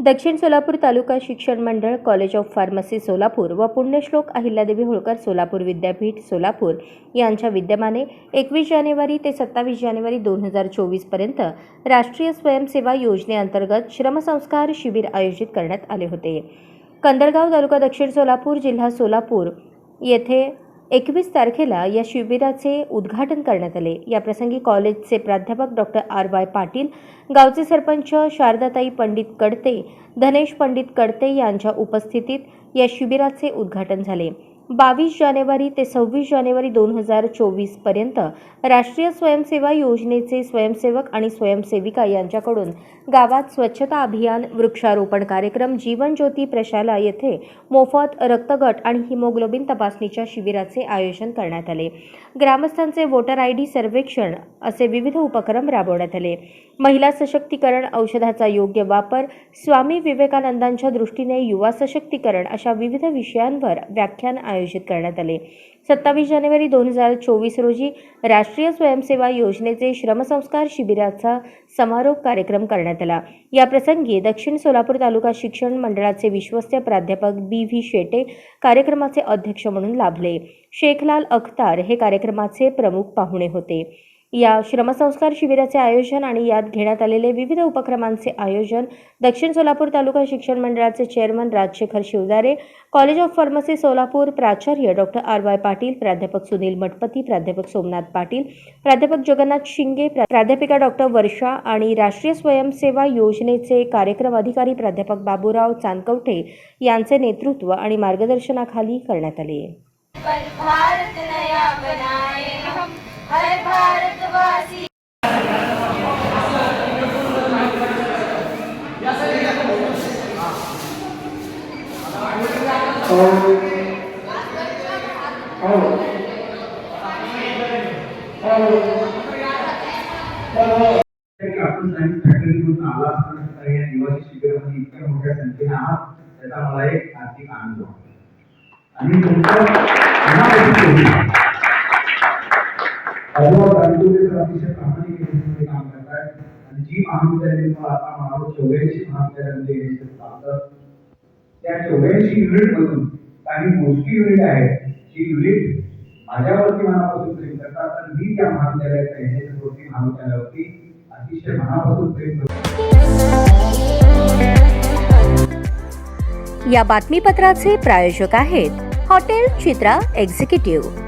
दक्षिण सोलापूर तालुका शिक्षण मंडळ कॉलेज ऑफ फार्मसी सोलापूर व पुण्यश्लोक अहिल्यादेवी होळकर सोलापूर विद्यापीठ सोलापूर यांच्या विद्यमाने एकवीस जानेवारी ते सत्तावीस जानेवारी दोन हजार चोवीसपर्यंत राष्ट्रीय स्वयंसेवा योजनेअंतर्गत श्रमसंस्कार शिबिर आयोजित करण्यात आले होते. कंदरगाव तालुका दक्षिण सोलापूर जिल्हा सोलापूर येथे एकवीस तारखेला या शिबिराचे उद्घाटन करण्यात आले. याप्रसंगी कॉलेजचे प्राध्यापक डॉक्टर आर. वाय. पाटील गावचे सरपंच शारदाताई पंडित कडते धनेश पंडित कडते यांच्या उपस्थितीत या शिबिराचे उद्घाटन झाले. बावीस जानेवारी ते सव्वीस जानेवारी दोन हजार चोवीसपर्यंत राष्ट्रीय स्वयंसेवा योजनेचे स्वयंसेवक आणि स्वयंसेविका यांच्याकडून गावात स्वच्छता अभियान वृक्षारोपण कार्यक्रम जीवन ज्योती प्रशाला येथे मोफत रक्तगट आणि हिमोग्लोबिन तपासणीच्या शिबिराचे आयोजन करण्यात आले. ग्रामस्थांचे वोटर आय डी सर्वेक्षण असे विविध उपक्रम राबवण्यात आले. महिला सशक्तीकरण औषधाचा योग्य वापर स्वामी विवेकानंदांच्या दृष्टीने युवा सशक्तीकरण अशा विविध विषयांवर व्याख्यान आयोजित करण्यात आले. सत्तावीस जानेवारी दोन हजार चोवीस रोजी राष्ट्रीय स्वयंसेवा योजनेचे श्रमसंस्कार शिबिराचा समारोप कार्यक्रम करण्यात आला. याप्रसंगी दक्षिण सोलापूर तालुका शिक्षण मंडळाचे विश्वस्त प्राध्यापक बी व्ही शेटे कार्यक्रमाचे अध्यक्ष म्हणून लाभले. शेखलाल अख्तार हे कार्यक्रमाचे प्रमुख पाहुणे होते. या श्रमसंस्कार शिबिराचे आयोजन आणि यात घेण्यात आलेले विविध उपक्रमांचे आयोजन दक्षिण सोलापूर तालुका शिक्षण मंडळाचे chairman Rajshekhar Shivdare college of pharmacy Solapur प्राचार्य डॉक्टर आर वाय पाटील प्राध्यापक सुनील मठपती प्राध्यापक सोमनाथ पाटील प्राध्यापक जगन्नाथ शिंगे प्राध्यापिका डॉक्टर वर्षा आणि राष्ट्रीय स्वयंसेवा योजनेचे कार्यक्रम अधिकारी प्राध्यापक बाबूराव चांदकवठे यांचे नेतृत्व आणि मार्गदर्शनाखाली करण्यात आले. हर भारतवासी। आपण सायन्स आला असताना या शिबिरामध्ये इतक्या मोठ्या संख्येने आहात त्याचा मला एक आर्थिक आनंद वाटतो आणि तुमचं अतिशय काम आणि जी आता म्हणालो चौऱ्याऐंशी महाविद्यालयामध्ये चालतं त्या चौऱ्याऐंशी काही मोजकी युनिट आहेत जी युनिट माझ्यावरती मनापासून प्रेम करतात. मी त्या महाविद्यालयाच्या महाविद्यालयावरती अतिशय मनापासून प्रेम करतो. या बातमीपत्राचे प्रायोजक आहेत हॉटेल चित्रा एक्झिक्युटिव्ह.